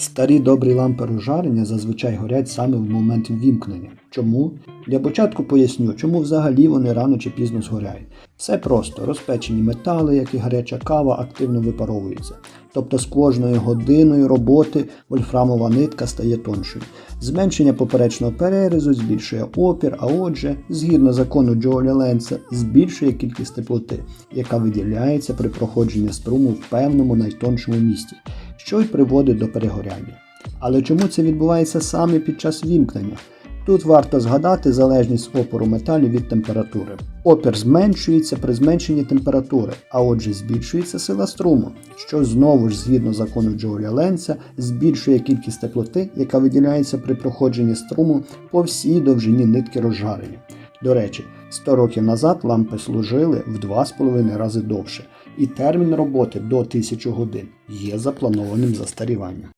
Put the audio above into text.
Старі добрі лампи розжарення зазвичай горять саме в момент ввімкнення. Чому? Для початку поясню, чому взагалі вони рано чи пізно згоряють. Все просто розпечені метали, як і гаряча кава, активно випаровуються. Тобто з кожною годиною роботи вольфрамова нитка стає тоншою. Зменшення поперечного перерізу збільшує опір, а отже, згідно закону Джоеля Ленца, збільшує кількість теплоти, яка виділяється при проходженні струму в певному найтоншому місці, що й приводить до перегоряння. Але чому це відбувається саме під час вімкнення? Тут варто згадати залежність опору металів від температури. Опір зменшується при зменшенні температури, а отже збільшується сила струму, що знову ж згідно закону Джоеля Ленца збільшує кількість теплоти, яка виділяється при проходженні струму по всій довжині нитки розжарення. До речі, 100 років назад лампи служили в 2,5 рази довше, і термін роботи до 1000 годин є запланованим застаріванням.